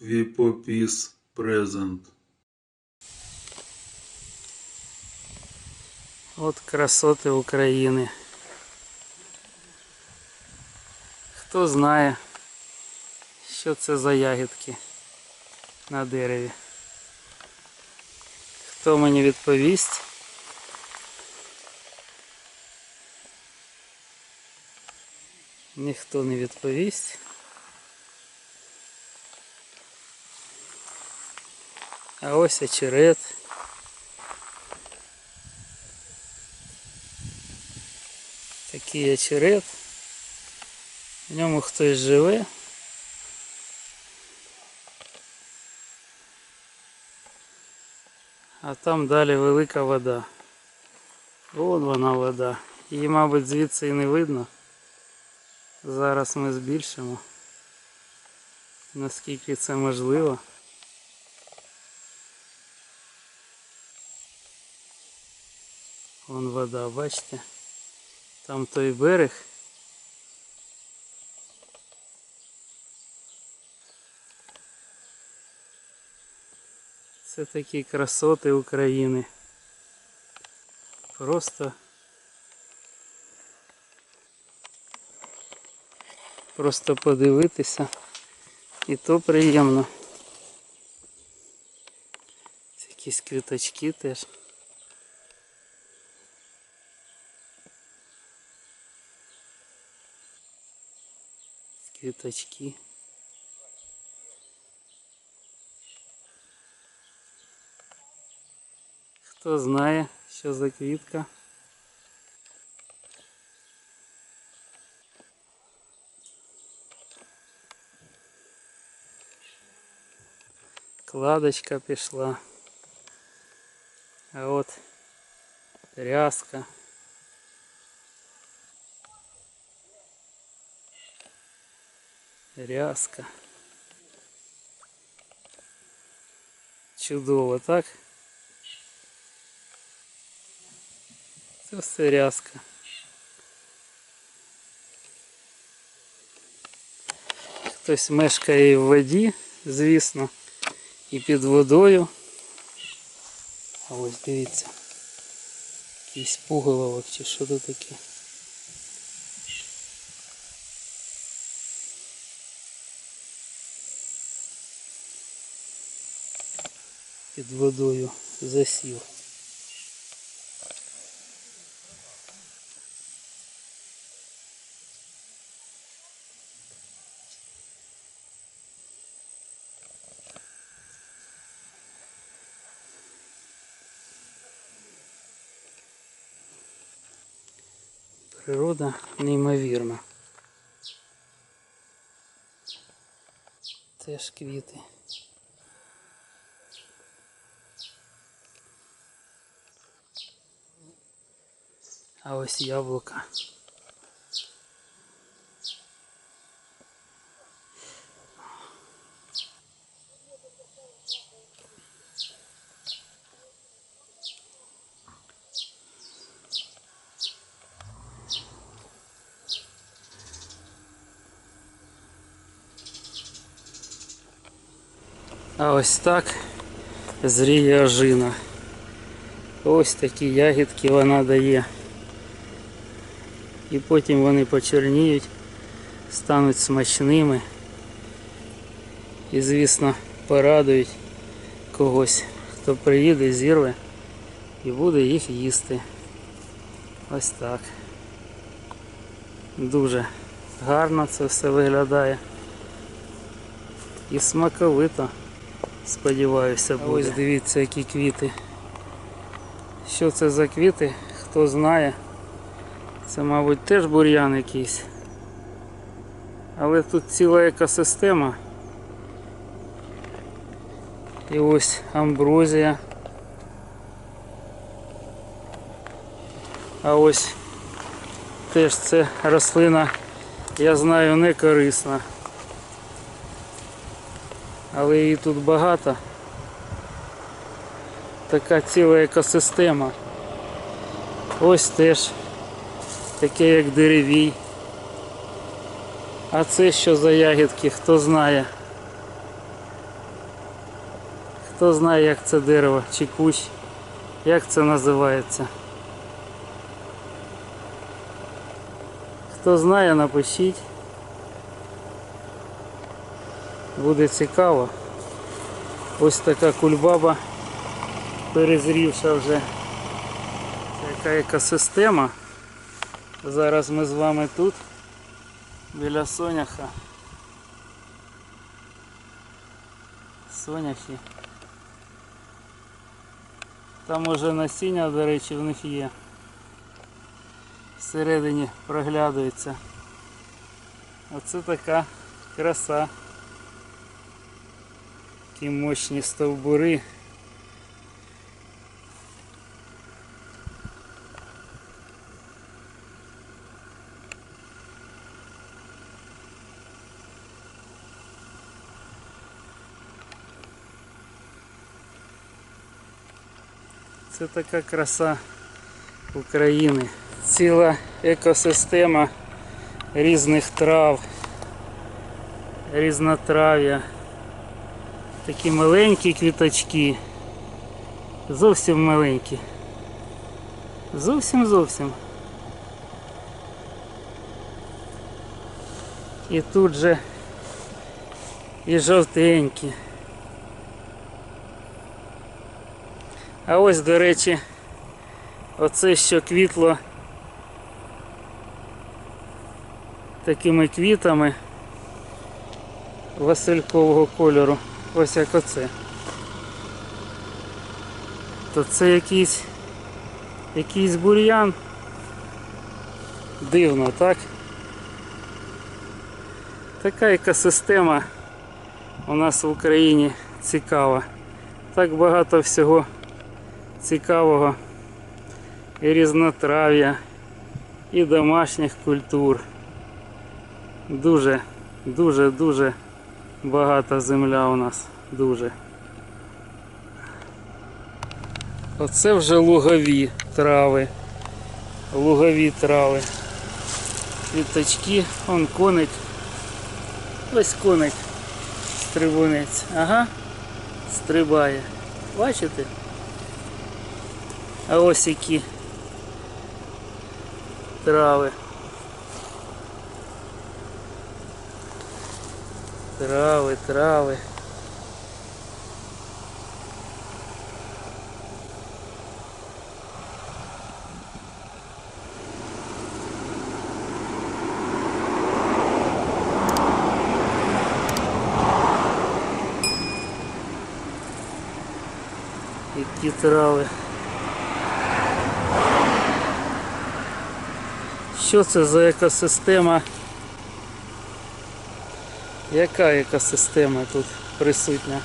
Віпопіс презент. От красоти України. Хто знає, що це за ягідки на дереві? Хто мені відповість? Ніхто не відповість. А ось очерет. Такий очерет. В ньому хтось живе. А там далі велика вода. Вон вона вода. Її, мабуть, звідси і не видно. Зараз ми збільшимо. Наскільки це можливо. Вон вода, бачите? Там той берег. Це такі красоти України. Просто просто подивитися і то приємно. Якісь квіточки теж. Квіточки. Хто знає, що за квітка? Кладочка пішла. А от рязка. Рязка. Чудово, так? Це все рязка. Хтось мешкає в воді, звісно, і під водою. А ось дивіться. Якийсь пуголовок чи що тут таке. Під водою засів. Природа неймовірна. Теж квіти. А ось яблука. А ось так зріє ожина. Ось такі ягідки вона дає. І потім вони почерніють, стануть смачними. І звісно порадують когось, хто приїде, зірве і буде їх їсти. Ось так. Дуже гарно це все виглядає. І смаковито, сподіваюся, буде. Ось дивіться, які квіти. Що це за квіти, хто знає. Це, мабуть, теж бур'ян якийсь. Але тут ціла екосистема. І ось амброзія. А ось теж це рослина, я знаю, не корисна. Але її тут багато. Така ціла екосистема. Ось теж таке як деревій. А це що за ягідки, хто знає. Хто знає, як це дерево чи кущ, як це називається? Хто знає, напишіть. Буде цікаво. Ось така кульбаба перезрівша вже. Яка екосистема. Зараз ми з вами тут, біля соняха. Соняхи. Там уже насіння, до речі, в них є. Всередині проглядується. Оце така краса. Такі мощні стовбури. Це така краса України. Ціла екосистема різних трав, різнотрав'я. Такі маленькі квіточки. Зовсім маленькі. Зовсім зовсім. І тут же і жовтенькі. А ось, до речі, оце що квітло такими квітами василькового кольору. Ось як оце. То це якийсь якийсь бур'ян. Дивно, так? Така екосистема у нас в Україні цікава. Так багато всього цікавого і різнотрав'я, і домашніх культур. Дуже, дуже, дуже багата земля у нас. Дуже. Оце вже лугові трави. Лугові трави. Квіточки, он коник. Ось коник. Стрибунець. Ага. Стрибає. Бачите? А ось які трави. Трави, трави. Які трави. Що це за екосистема? Яка екосистема тут присутня?